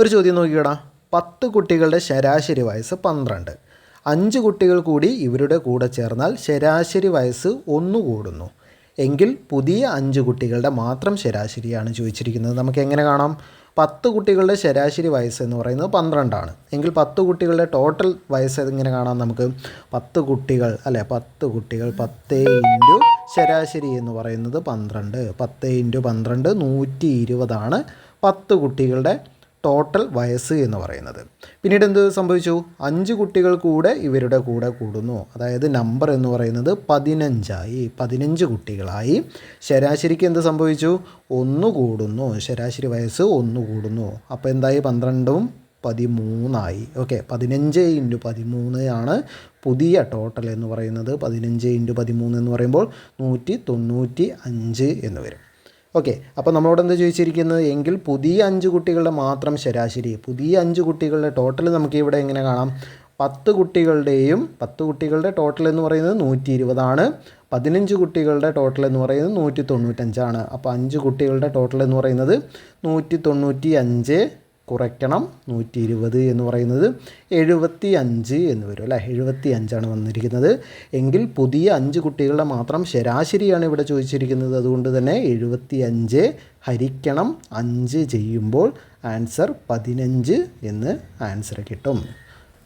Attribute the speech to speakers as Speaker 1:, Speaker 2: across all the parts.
Speaker 1: ഒരു ചോദ്യം നോക്കിക്കടാ. പത്ത് കുട്ടികളുടെ ശരാശരി വയസ്സ് പന്ത്രണ്ട്. അഞ്ച് കുട്ടികൾ കൂടി ഇവരുടെ കൂടെ ചേർന്നാൽ ശരാശരി വയസ്സ് ഒന്ന് കൂടുന്നു. എങ്കിൽ പുതിയ അഞ്ച് കുട്ടികളുടെ മാത്രം ശരാശരിയാണ് ചോദിച്ചിരിക്കുന്നത്. നമുക്ക് എങ്ങനെ കാണാം? പത്ത് കുട്ടികളുടെ ശരാശരി വയസ്സ് എന്ന് പറയുന്നത് പന്ത്രണ്ടാണ്. എങ്കിൽ പത്ത് കുട്ടികളുടെ ടോട്ടൽ വയസ്സ് എങ്ങനെ കാണാം നമുക്ക്? പത്ത് കുട്ടികൾ അല്ലെ? പത്ത് കുട്ടികൾ പത്ത് ഇന്റു ശരാശരി എന്ന് പറയുന്നത് പന്ത്രണ്ട്. പത്ത് ഇന്റു പന്ത്രണ്ട് നൂറ്റി ഇരുപതാണ് പത്ത് കുട്ടികളുടെ ടോട്ടൽ വയസ്സ് എന്ന് പറയുന്നത്. പിന്നീട് എന്ത് സംഭവിച്ചു? അഞ്ച് കുട്ടികൾ കൂടെ ഇവരുടെ കൂടെ കൂടുന്നു. അതായത് നമ്പർ എന്ന് പറയുന്നത് പതിനഞ്ചായി. പതിനഞ്ച് കുട്ടികളായി. ശരാശരിക്ക് എന്ത് സംഭവിച്ചു? ഒന്ന് കൂടുന്നു. ശരാശരി വയസ്സ് ഒന്ന് കൂടുന്നു. അപ്പോൾ എന്തായി? പന്ത്രണ്ടും പതിമൂന്നായി. ഓക്കെ പതിനഞ്ച് ഇന്റു പതിമൂന്ന് ആണ് പുതിയ ടോട്ടൽ എന്ന് പറയുന്നത്. പതിനഞ്ച് ഇന്റു പതിമൂന്ന് എന്ന് പറയുമ്പോൾ നൂറ്റി തൊണ്ണൂറ്റി അഞ്ച് എന്ന് വരും. ഓക്കെ അപ്പോൾ നമ്മളോട് എന്താ ചോദിച്ചിരിക്കുന്നത്? എങ്കിൽ പുതിയ അഞ്ച് കുട്ടികളുടെ മാത്രം ശരാശരി പുതിയ അഞ്ച് കുട്ടികളുടെ ടോട്ടൽ നമുക്ക് ഇവിടെ എങ്ങനെ കാണാം? പത്ത് കുട്ടികളുടെയും പത്ത് കുട്ടികളുടെ ടോട്ടൽ എന്ന് പറയുന്നത് നൂറ്റി ഇരുപതാണ് പതിനഞ്ച് കുട്ടികളുടെ ടോട്ടൽ എന്ന് പറയുന്നത് നൂറ്റി തൊണ്ണൂറ്റഞ്ചാണ് അപ്പോൾ അഞ്ച് കുട്ടികളുടെ ടോട്ടൽ എന്ന് പറയുന്നത് നൂറ്റി തൊണ്ണൂറ്റി അഞ്ച് കുറയ്ക്കണം. നൂറ്റി ഇരുപത് എന്ന് പറയുന്നത് എഴുപത്തി അഞ്ച് എന്ന് വരും അല്ലേ? എഴുപത്തി അഞ്ചാണ് വന്നിരിക്കുന്നത്. എങ്കിൽ പുതിയ അഞ്ച് കുട്ടികളുടെ മാത്രം ശരാശരിയാണ് ഇവിടെ ചോദിച്ചിരിക്കുന്നത്. അതുകൊണ്ട് തന്നെ എഴുപത്തി അഞ്ച് ഹരിക്കണം അഞ്ച് ചെയ്യുമ്പോൾ ആൻസർ പതിനഞ്ച് എന്ന് ആൻസർ കിട്ടും.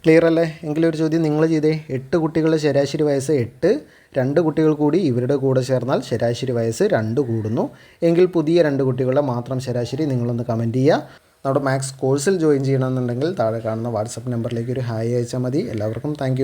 Speaker 1: ക്ലിയർ അല്ലേ? എങ്കിലൊരു ചോദ്യം നിങ്ങൾ ചെയ്തേ. എട്ട് കുട്ടികളുടെ ശരാശരി വയസ്സ് എട്ട്. രണ്ട് കുട്ടികൾ കൂടി ഇവരുടെ കൂടെ ചേർന്നാൽ ശരാശരി വയസ്സ് രണ്ട് കൂടുന്നു. എങ്കിൽ പുതിയ രണ്ട് കുട്ടികളുടെ മാത്രം ശരാശരി നിങ്ങളൊന്ന് കമന്റ് ചെയ്യുക. നമ്മുടെ മാക്സ് കോഴ്സിൽ ജോയിൻ ചെയ്യണമെന്നുണ്ടെങ്കിൽ താഴെ കാണുന്ന വാട്സപ്പ് നമ്പറിലേക്ക് ഒരു ഹായ് അയച്ചാൽ മതി. എല്ലാവർക്കും താങ്ക്